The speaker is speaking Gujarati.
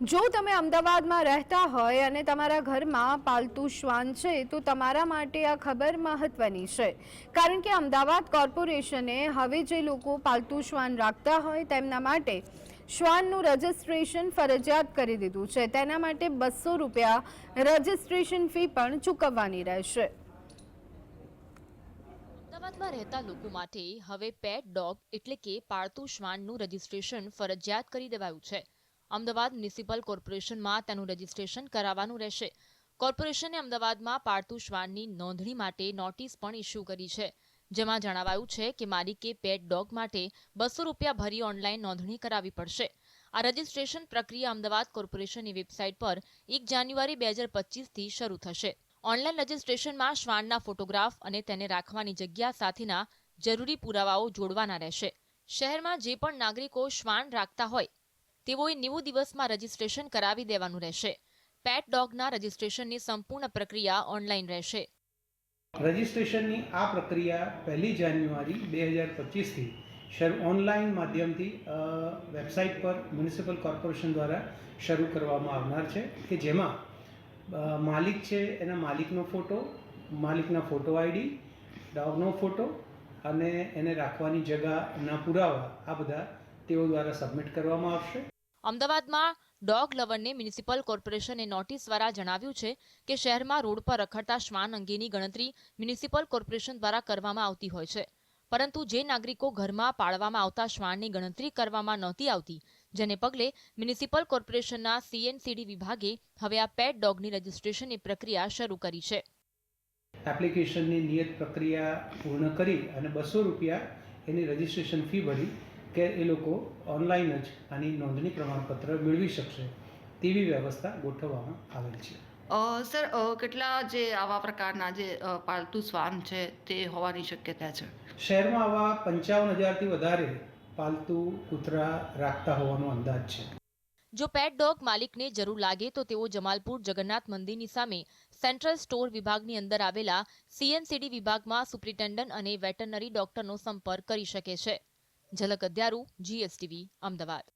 જો તમે અમદાવાદમાં રહેતા હોય અને તમારા ઘરમાં પાલતુ શ્વાન છે, તો તમારા માટે આ ખબર મહત્વની છે. કારણ કે અમદાવાદ કોર્પોરેશને હવે જે લોકો પાલતુ શ્વાન રાખતા હોય, તેમના માટે શ્વાનનું રજિસ્ટ્રેશન ફરજિયાત કરી દીધું છે. તેના માટે બસો રૂપિયા રજિસ્ટ્રેશન ફી પણ ચૂકવવાની રહેશે. અમદાવાદમાં રહેતા લોકો માટે હવે પેટ ડોગ એટલે કે પાળતુ શ્વાનનું રજિસ્ટ્રેશન ફરજિયાત કરી દેવાયું છે. અમદાવાદ મ્યુનિસિપલ કોર્પોરેશનમાં તેનું રજીસ્ટ્રેશન કરાવવાનું રહેશે. કોર્પોરેશને અમદાવાદમાં પાળતુ શ્વાનની નોંધણી માટે નોટિસ પણ ઇસ્યુ કરી છે. જેમાં જણાવાયું છે કે માલિકે પેટ ડોગ માટે બસો રૂપિયા ભરી ઓનલાઈન નોંધણી કરાવવી પડશે. આ રજીસ્ટ્રેશન પ્રક્રિયા અમદાવાદ કોર્પોરેશનની વેબસાઇટ પર એક જાન્યુઆરી બે હજાર પચીસથી શરૂ થશે. ઓનલાઈન રજીસ્ટ્રેશનમાં શ્વાનના ફોટોગ્રાફ અને તેને રાખવાની જગ્યા સાથેના જરૂરી પુરાવાઓ જોડવાના રહેશે. શહેરમાં જે પણ નાગરિકો શ્વાન રાખતા હોય તેઓએ નેવું દિવસમાં રજીસ્ટ્રેશન કરાવી દેવાનું રહેશે. પેટ ડોગના રજીસ્ટ્રેશનની સંપૂર્ણ પ્રક્રિયા ઓનલાઈન રહેશે. રજિસ્ટ્રેશનની આ પ્રક્રિયા પહેલી જાન્યુઆરી બે હજાર પચીસથી શરૂ ઓનલાઈન માધ્યમથી વેબસાઇટ પર મ્યુનિસિપલ કોર્પોરેશન દ્વારા શરૂ કરવામાં આવનાર છે કે જેમાં માલિક છે એના માલિકનો ફોટો, માલિકના ફોટો આઈડી, ડોગનો ફોટો અને એને રાખવાની જગાના પુરાવા આ બધા તેઓ દ્વારા સબમિટ કરવામાં આવશે. અમદાવાદમાં ડોગ લવરને મ્યુનિસિપલ કોર્પોરેશને નોટિસ દ્વારા જણાવ્યું છે કે શહેરમાં રોડ પર રખડતા શ્વાન અંગેની ગણતરી મ્યુનિસિપલ કોર્પોરેશન દ્વારા કરવામાં આવતી હોય છે. પરંતુ જે નાગરિકો ઘરમાં પાળવામાં આવતા શ્વાનની ગણતરી કરવામાં નહોતી આવતી, જેને પગલે મ્યુનિસિપલ કોર્પોરેશનના સીએનસીડી વિભાગે હવે આ પેટ ડોગની રજીસ્ટ્રેશનની પ્રક્રિયા શરૂ કરી છે. એપ્લિકેશનની નિયત પ્રક્રિયા પૂર્ણ કરી અને બસો રૂપિયા એની રજિસ્ટ્રેશન ફી ભરી કે એ લોકો ઓનલાઈન જ આની નોંધણી પ્રમાણપત્ર મેળવી શકશે તેવી વ્યવસ્થા ગોઠવવામાં આવેલ છે. સર કેટલા જે આવા પ્રકારના જે પાલતુ શ્વાન છે તે હોવાની શક્યતા છે? શહેરમાં આવા પંચાવન હજારથી વધારે પાલતુ કૂતરા રાખતા હોવાનો અંદાજ છે. જો પેટ ડોગ માલિકને જરૂર લાગે તો તેઓ જમાલપુર જગન્નાથ મંદિરની સામે સેન્ટ્રલ સ્ટોર વિભાગની અંદર આવેલા સીએમસીડી વિભાગમાં સુપ્રિન્ટેન્ડન્ટ અને વેટરનરી ડોક્ટરનો સંપર્ક કરી શકે છે. ઝલક અધ્યારુ જીએસટીવી અમદાવાદ.